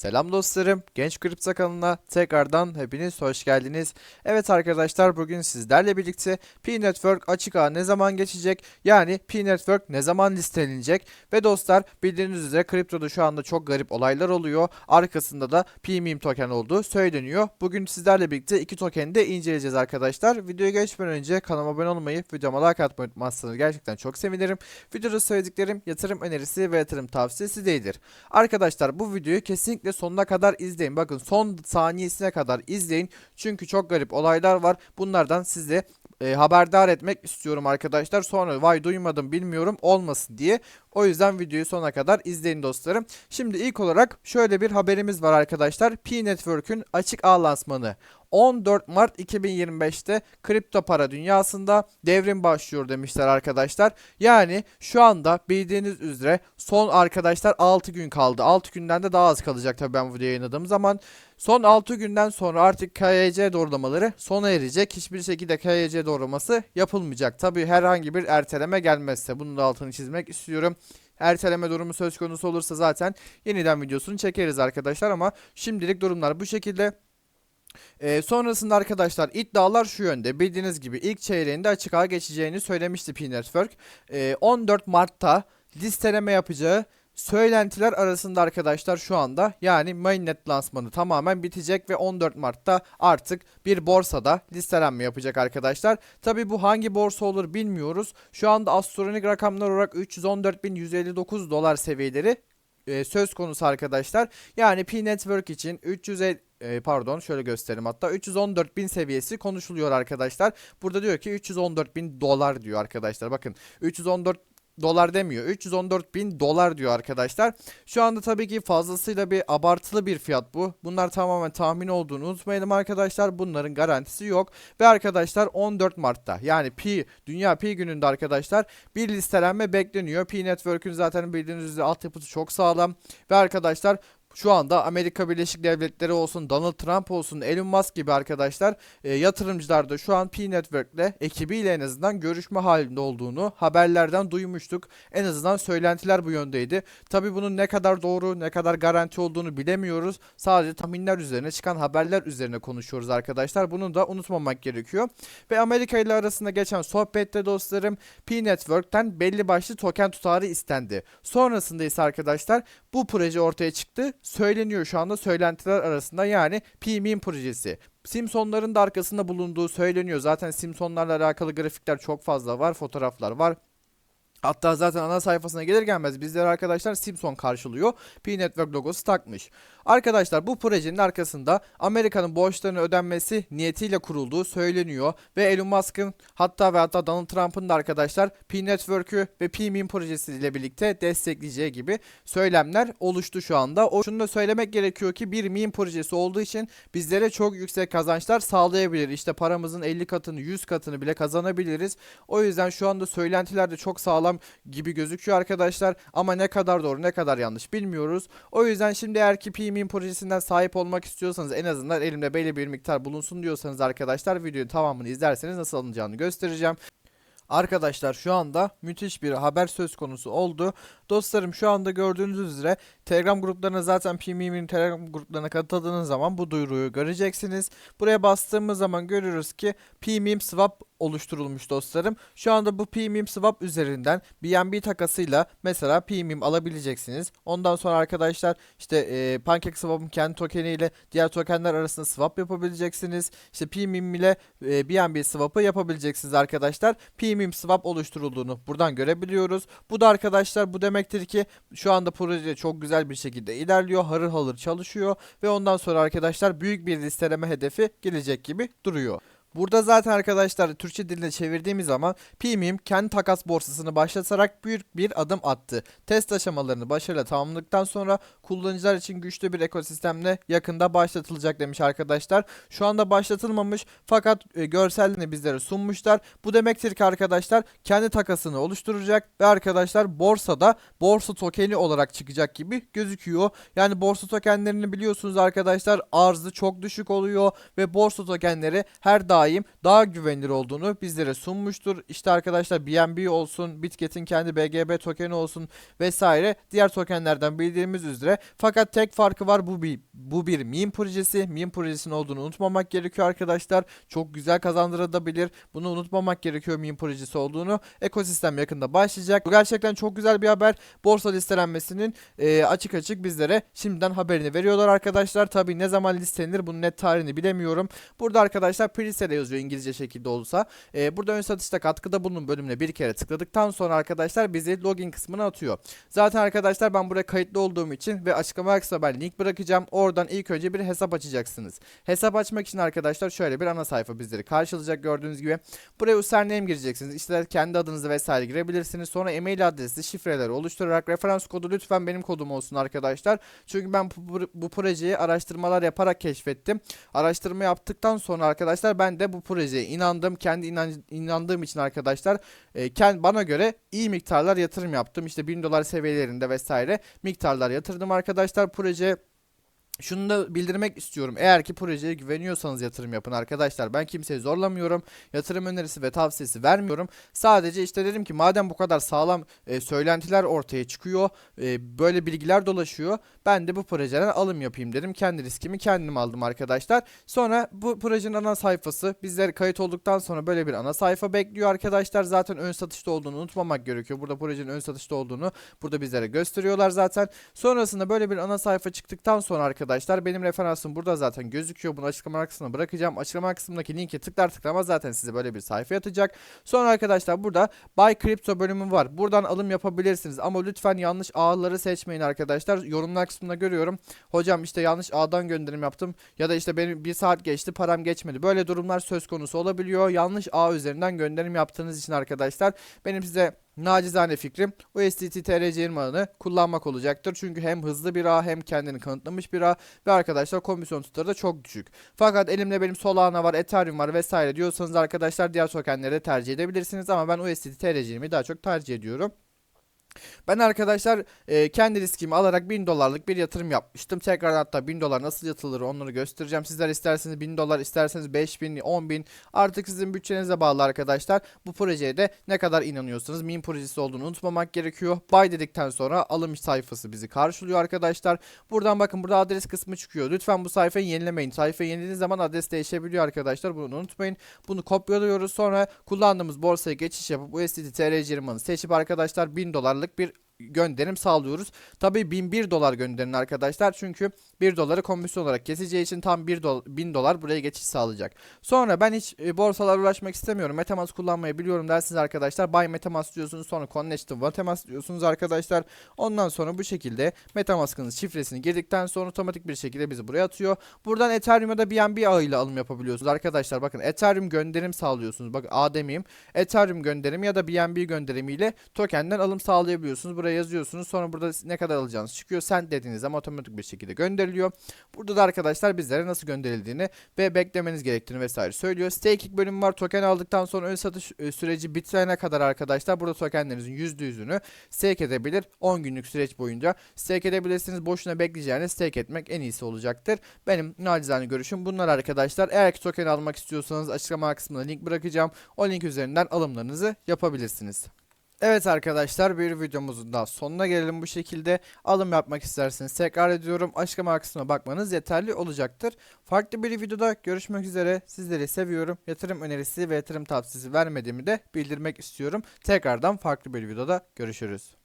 Selam dostlarım, Genç Kripto kanalına tekrardan hepiniz hoş geldiniz. Evet arkadaşlar bugün sizlerle birlikte P-Network açık ağa ne zaman geçecek? Yani P-Network ne zaman listelenecek? Ve dostlar bildiğiniz üzere kriptoda şu anda çok garip olaylar oluyor. Arkasında da P-Meme token olduğu söyleniyor. Bugün sizlerle birlikte iki tokeni de inceleyeceğiz arkadaşlar. Videoya geçmeden önce kanalıma abone olmayı, videoma like atmayı unutmazsanız gerçekten çok sevinirim. Videoda söylediklerim yatırım önerisi ve yatırım tavsiyesi değildir. Arkadaşlar bu videoyu kesinlikle sonuna kadar izleyin. Bakın son saniyesine kadar izleyin. Çünkü çok garip olaylar var. Bunlardan size e, haberdar etmek istiyorum arkadaşlar. Sonra vay duymadım bilmiyorum olmasın diye. O yüzden videoyu sona kadar izleyin dostlarım. Şimdi ilk olarak şöyle bir haberimiz var arkadaşlar. P-Network'ün açık ağ lansmanı. 14 Mart 2025'te kripto para dünyasında devrim başlıyor demişler arkadaşlar. Yani şu anda bildiğiniz üzere son arkadaşlar 6 gün kaldı. 6 günden de daha az kalacak tabii ben bu videoyu yayınladığım zaman. Son 6 günden sonra artık KYC doğrulamaları sona erecek. Hiçbir şekilde KYC doğrulaması yapılmayacak. Tabii herhangi bir erteleme gelmezse bunun da altını çizmek istiyorum. Erteleme durumu söz konusu olursa zaten yeniden videosunu çekeriz arkadaşlar ama şimdilik durumlar bu şekilde. Ee, sonrasında arkadaşlar iddialar şu yönde. Bildiğiniz gibi ilk çeyreğinde açık ağa geçeceğini söylemişti P-Network. Ee, 14 Mart'ta listeleme yapacağı söylentiler arasında arkadaşlar şu anda yani mainnet lansmanı tamamen bitecek ve 14 Mart'ta artık bir borsada listelenme yapacak arkadaşlar. Tabi bu hangi borsa olur bilmiyoruz. Şu anda astronomik rakamlar olarak 314.159 dolar seviyeleri e, söz konusu arkadaşlar. Yani P-Network için 350 e, pardon şöyle göstereyim hatta 314 bin seviyesi konuşuluyor arkadaşlar. Burada diyor ki 314 bin dolar diyor arkadaşlar. Bakın 314 dolar demiyor. 314 bin dolar diyor arkadaşlar. Şu anda tabii ki fazlasıyla bir abartılı bir fiyat bu. Bunlar tamamen tahmin olduğunu unutmayalım arkadaşlar. Bunların garantisi yok. Ve arkadaşlar 14 Mart'ta yani Pi Dünya Pi gününde arkadaşlar bir listelenme bekleniyor. Pi Network'ün zaten bildiğiniz üzere altyapısı çok sağlam. Ve arkadaşlar şu anda Amerika Birleşik Devletleri olsun, Donald Trump olsun, Elon Musk gibi arkadaşlar e, yatırımcılar da şu an P-Network'le ekibiyle en azından görüşme halinde olduğunu haberlerden duymuştuk. En azından söylentiler bu yöndeydi. Tabi bunun ne kadar doğru, ne kadar garanti olduğunu bilemiyoruz. Sadece tahminler üzerine çıkan haberler üzerine konuşuyoruz arkadaşlar. Bunu da unutmamak gerekiyor. Ve Amerika ile arasında geçen sohbette dostlarım P-Network'ten belli başlı token tutarı istendi. Sonrasında ise arkadaşlar bu proje ortaya çıktı söyleniyor şu anda söylentiler arasında yani PMIM projesi. Simpsonların da arkasında bulunduğu söyleniyor. Zaten Simpsonlarla alakalı grafikler çok fazla var, fotoğraflar var. Hatta zaten ana sayfasına gelir gelmez bizler arkadaşlar Simpson karşılıyor. P-Network logosu takmış. Arkadaşlar bu projenin arkasında Amerika'nın borçlarının ödenmesi niyetiyle kurulduğu söyleniyor. Ve Elon Musk'ın hatta ve hatta Donald Trump'ın da arkadaşlar P-Network'ü ve P-Meme projesiyle birlikte destekleyeceği gibi söylemler oluştu şu anda. O şunu da söylemek gerekiyor ki bir meme projesi olduğu için bizlere çok yüksek kazançlar sağlayabilir. İşte paramızın 50 katını 100 katını bile kazanabiliriz. O yüzden şu anda söylentiler de çok sağlam gibi gözüküyor arkadaşlar. Ama ne kadar doğru ne kadar yanlış bilmiyoruz. O yüzden şimdi eğer ki P-Meme projesinden sahip olmak istiyorsanız en azından elimde belli bir miktar bulunsun diyorsanız arkadaşlar videonun tamamını izlerseniz nasıl alınacağını göstereceğim. Arkadaşlar şu anda müthiş bir haber söz konusu oldu. Dostlarım şu anda gördüğünüz üzere Telegram gruplarına zaten PMM'in Telegram gruplarına katıldığınız zaman bu duyuruyu göreceksiniz. Buraya bastığımız zaman görürüz ki PMM swap oluşturulmuş dostlarım. Şu anda bu PMM swap üzerinden BNB takasıyla mesela PMM alabileceksiniz. Ondan sonra arkadaşlar işte e, PancakeSwap'ın kendi tokeni ile diğer tokenler arasında swap yapabileceksiniz. İşte PMM ile e, BNB swap'ı yapabileceksiniz arkadaşlar. PMM swap oluşturulduğunu buradan görebiliyoruz. Bu da arkadaşlar bu demektir ki şu anda proje çok güzel bir şekilde ilerliyor. Harır harır çalışıyor ve ondan sonra arkadaşlar büyük bir listeleme hedefi gelecek gibi duruyor. Burada zaten arkadaşlar Türkçe diline çevirdiğimiz zaman PMIM kendi takas borsasını başlatarak büyük bir adım attı. Test aşamalarını başarıyla tamamladıktan sonra kullanıcılar için güçlü bir ekosistemle yakında başlatılacak demiş arkadaşlar. Şu anda başlatılmamış fakat e, görsellerini bizlere sunmuşlar. Bu demektir ki arkadaşlar kendi takasını oluşturacak ve arkadaşlar borsada borsa tokeni olarak çıkacak gibi gözüküyor. Yani borsa tokenlerini biliyorsunuz arkadaşlar arzı çok düşük oluyor ve borsa tokenleri her daim daim daha güvenilir olduğunu bizlere sunmuştur. İşte arkadaşlar BNB olsun, Bitget'in kendi BGB tokeni olsun vesaire diğer tokenlerden bildiğimiz üzere. Fakat tek farkı var bu bir bu bir meme projesi. Meme projesinin olduğunu unutmamak gerekiyor arkadaşlar. Çok güzel kazandırabilir. Bunu unutmamak gerekiyor meme projesi olduğunu. Ekosistem yakında başlayacak. Bu gerçekten çok güzel bir haber. Borsa listelenmesinin e, açık açık bizlere şimdiden haberini veriyorlar arkadaşlar. Tabii ne zaman listelenir bunun net tarihini bilemiyorum. Burada arkadaşlar pre-sale yazıyor İngilizce şekilde olsa. E, burada ön satışta katkıda bulunun bölümüne bir kere tıkladıktan sonra arkadaşlar bizi login kısmına atıyor. Zaten arkadaşlar ben buraya kayıtlı olduğum için ve açıklama kısmına ben link bırakacağım. Oradan ilk önce bir hesap açacaksınız. Hesap açmak için arkadaşlar şöyle bir ana sayfa bizleri karşılayacak gördüğünüz gibi. Buraya username gireceksiniz. İşte kendi adınızı vesaire girebilirsiniz. Sonra e-mail adresi, şifreleri oluşturarak referans kodu lütfen benim kodum olsun arkadaşlar. Çünkü ben bu, bu projeyi araştırmalar yaparak keşfettim. Araştırma yaptıktan sonra arkadaşlar ben de bu projeye inandım. Kendi inan, inandığım için arkadaşlar e, kend, bana göre iyi miktarlar yatırım yaptım. İşte 1000 dolar seviyelerinde vesaire miktarlar yatırdım arkadaşlar. Proje şunu da bildirmek istiyorum. Eğer ki projeye güveniyorsanız yatırım yapın arkadaşlar. Ben kimseyi zorlamıyorum. Yatırım önerisi ve tavsiyesi vermiyorum. Sadece işte dedim ki madem bu kadar sağlam e, söylentiler ortaya çıkıyor, e, böyle bilgiler dolaşıyor. Ben de bu projeden alım yapayım dedim. Kendi riskimi kendim aldım arkadaşlar. Sonra bu projenin ana sayfası bizler kayıt olduktan sonra böyle bir ana sayfa bekliyor arkadaşlar. Zaten ön satışta olduğunu unutmamak gerekiyor. Burada projenin ön satışta olduğunu burada bizlere gösteriyorlar zaten. Sonrasında böyle bir ana sayfa çıktıktan sonra arkadaşlar benim referansım burada zaten gözüküyor. Bunu açıklama kısmına bırakacağım. Açıklama kısmındaki linki tıklar tıklamaz zaten size böyle bir sayfa atacak. Sonra arkadaşlar burada Buy Crypto bölümü var. Buradan alım yapabilirsiniz ama lütfen yanlış ağları seçmeyin arkadaşlar. Yorumlar kısmında görüyorum. Hocam işte yanlış ağdan gönderim yaptım ya da işte benim bir saat geçti param geçmedi. Böyle durumlar söz konusu olabiliyor. Yanlış ağ üzerinden gönderim yaptığınız için arkadaşlar benim size Nacizane fikrim USDT TRC20 ağını kullanmak olacaktır. Çünkü hem hızlı bir ağ hem kendini kanıtlamış bir ağ ve arkadaşlar komisyon tutarı da çok düşük. Fakat elimde benim Solana var, Ethereum var vesaire diyorsanız arkadaşlar diğer tokenleri de tercih edebilirsiniz. Ama ben USDT TRC20'yi daha çok tercih ediyorum. Ben arkadaşlar e, kendi riskimi alarak 1000 dolarlık bir yatırım yapmıştım. Tekrar hatta 1000 dolar nasıl yatılır onları göstereceğim. Sizler isterseniz 1000 dolar isterseniz 5000 10000 artık sizin bütçenize bağlı arkadaşlar. Bu projeye de ne kadar inanıyorsanız meme projesi olduğunu unutmamak gerekiyor. Buy dedikten sonra alım sayfası bizi karşılıyor arkadaşlar. Buradan bakın burada adres kısmı çıkıyor. Lütfen bu sayfayı yenilemeyin. Sayfayı yenilediğiniz zaman adres değişebiliyor arkadaşlar. Bunu unutmayın. Bunu kopyalıyoruz. Sonra kullandığımız borsaya geçiş yapıp USDT TR20'ını seçip arkadaşlar 1000 dolarlık bir gönderim sağlıyoruz. Tabii 1001 dolar gönderin arkadaşlar. Çünkü 1 doları komisyon olarak keseceği için tam 1 do 1000 dolar buraya geçiş sağlayacak. Sonra ben hiç e, borsalarla uğraşmak istemiyorum. Metamask kullanmayı biliyorum dersiniz arkadaşlar. Buy Metamask diyorsunuz sonra Connect Metamask diyorsunuz arkadaşlar. Ondan sonra bu şekilde Metamask'ın şifresini girdikten sonra otomatik bir şekilde bizi buraya atıyor. Buradan Ethereum'a da BNB ağıyla alım yapabiliyorsunuz arkadaşlar. Bakın Ethereum gönderim sağlıyorsunuz. Bakın A demeyeyim. Ethereum gönderimi ya da BNB gönderimiyle tokenden alım sağlayabiliyorsunuz. Buraya yazıyorsunuz. Sonra burada ne kadar alacağınız çıkıyor. Sen dediğiniz zaman otomatik bir şekilde gönderiliyor. Burada da arkadaşlar bizlere nasıl gönderildiğini ve beklemeniz gerektiğini vesaire söylüyor. Staking bölümü var. Token aldıktan sonra ön satış e, süreci bitene kadar arkadaşlar burada tokenlerinizin %100'ünü stake edebilir. 10 günlük süreç boyunca stake edebilirsiniz. Boşuna bekleyeceğiniz stake etmek en iyisi olacaktır. Benim nacizane görüşüm bunlar arkadaşlar. Eğer ki token almak istiyorsanız açıklama kısmına link bırakacağım. O link üzerinden alımlarınızı yapabilirsiniz. Evet arkadaşlar bir videomuzun daha sonuna gelelim bu şekilde. Alım yapmak isterseniz tekrar ediyorum. Açıklama kısmına bakmanız yeterli olacaktır. Farklı bir videoda görüşmek üzere. Sizleri seviyorum. Yatırım önerisi ve yatırım tavsiyesi vermediğimi de bildirmek istiyorum. Tekrardan farklı bir videoda görüşürüz.